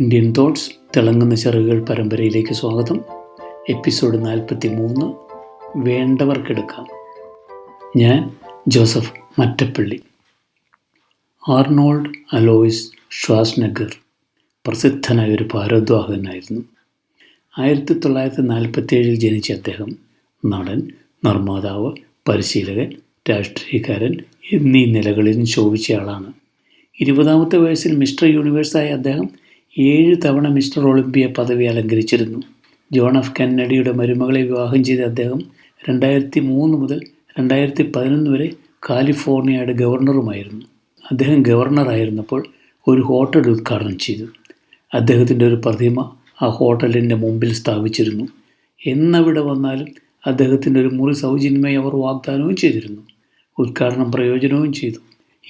Indian thoughts തിളങ്ങുന്ന ചെറുകൾ പരമ്പരയിലേക്ക് സ്വാഗതം. എപ്പിസോഡ് നാൽപ്പത്തി മൂന്ന് വേണ്ടവർക്കെടുക്കാം. ഞാൻ Joseph Mattappally. Arnold Alois Schwarzenegger പ്രസിദ്ധനായ ഒരു ഭാരദ്വാഹകനായിരുന്നു. ആയിരത്തി തൊള്ളായിരത്തി നാൽപ്പത്തി ഏഴിൽ ജനിച്ച അദ്ദേഹം നടൻ നിർമ്മാതാവ് പരിശീലകൻ രാഷ്ട്രീയക്കാരൻ എന്നീ നിലകളിലും ശോഭിച്ചയാളാണ്. ഇരുപതാമത്തെ വയസ്സിൽ മിസ്റ്റർ യൂണിവേഴ്സായ അദ്ദേഹം ഏഴ് തവണ മിസ്റ്റർ ഒളിമ്പിയ പദവി അലങ്കരിച്ചിരുന്നു. ജോൺ എഫ് കെന്നഡിയുടെ മരുമകളെ വിവാഹം ചെയ്ത അദ്ദേഹം രണ്ടായിരത്തി മൂന്ന് മുതൽ രണ്ടായിരത്തി പതിനൊന്ന് വരെ കാലിഫോർണിയയുടെ ഗവർണറുമായിരുന്നു. അദ്ദേഹം ഗവർണറായിരുന്നപ്പോൾ ഒരു ഹോട്ടൽ ഉദ്ഘാടനം ചെയ്തു. അദ്ദേഹത്തിന്റെ ഒരു പ്രതിമ ആ ഹോട്ടലിന്റെ മുമ്പിൽ സ്ഥാപിച്ചിരുന്നു. എന്നവിടെ വന്നാലും അദ്ദേഹത്തിന്റെ ഒരു മുറി സൗജന്യമായി അവർ വാഗ്ദാനവും ചെയ്തിരുന്നു. ഉദ്ഘാടനം പ്രയോജനവും ചെയ്തു.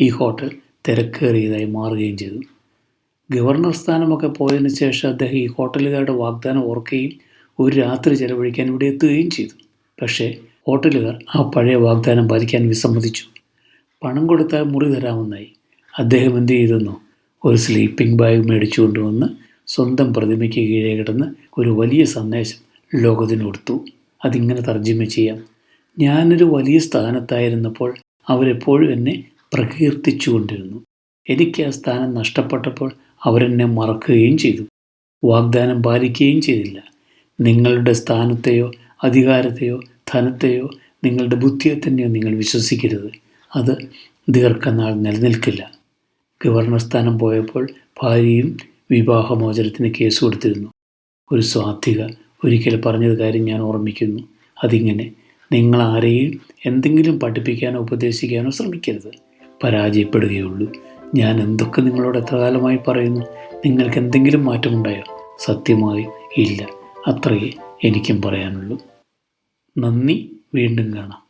ഈ ഹോട്ടൽ തിരക്കേറിയതായി മാറുകയും ചെയ്തു. ഗവർണർ സ്ഥാനമൊക്കെ പോയതിന് ശേഷം അദ്ദേഹം ഈ ഹോട്ടലുകാരുടെ വാഗ്ദാനം ഓർക്കുകയും ഒരു രാത്രി ചെലവഴിക്കാൻ ഇവിടെ എത്തുകയും ചെയ്തു. പക്ഷേ ഹോട്ടലുകാർ ആ പഴയ വാഗ്ദാനം പാലിക്കാൻ വിസമ്മതിച്ചു. പണം കൊടുത്താൽ മുറി തരാമെന്നായി. അദ്ദേഹം എന്ത് ചെയ്തെന്നോ? ഒരു സ്ലീപ്പിംഗ് ബാഗ് മേടിച്ചു കൊണ്ടുവന്ന് സ്വന്തം പ്രതിമയ്ക്ക് കീഴേ കിടന്ന് ഒരു വലിയ സന്ദേശം ലോകത്തിന് കൊടുത്തു. അതിങ്ങനെ തർജമ ചെയ്യാം. ഞാനൊരു വലിയ സ്ഥാനത്തായിരുന്നപ്പോൾ അവരെപ്പോഴും എന്നെ പ്രകീർത്തിച്ചു കൊണ്ടിരുന്നു എനിക്ക് ആ സ്ഥാനം നഷ്ടപ്പെട്ടപ്പോൾ അവരെന്നെ മറക്കുകയും ചെയ്തു. വാഗ്ദാനം പാലിക്കുകയും ചെയ്തില്ല. നിങ്ങളുടെ സ്ഥാനത്തെയോ അധികാരത്തെയോ ധനത്തെയോ നിങ്ങളുടെ ബുദ്ധിയെ തന്നെയോ നിങ്ങൾ വിശ്വസിക്കരുത്. അത് ദീർഘനാൾ നിലനിൽക്കില്ല. ഗവർണർ സ്ഥാനം പോയപ്പോൾ ഭാര്യയും വിവാഹമോചനത്തിന് കേസ് കൊടുത്തിരുന്നു. ഒരു സ്വാധിക ഒരിക്കൽ പറഞ്ഞത് കാര്യം ഞാൻ ഓർമ്മിക്കുന്നു. അതിങ്ങനെ നിങ്ങൾ ആരെയും എന്തെങ്കിലും പഠിപ്പിക്കാനോ ഉപദേശിക്കാനോ ശ്രമിക്കരുത്. പരാജയപ്പെടുകയുള്ളൂ. ഞാൻ എന്തൊക്കെ നിങ്ങളോട് എത്ര കാലമായി പറയുന്നു? നിങ്ങൾക്ക് എന്തെങ്കിലും മാറ്റമുണ്ടായോ? സത്യമായി ഇല്ല. അത്രയേ എനിക്കും പറയാനുള്ളൂ. നന്ദി. വീണ്ടും കാണാം.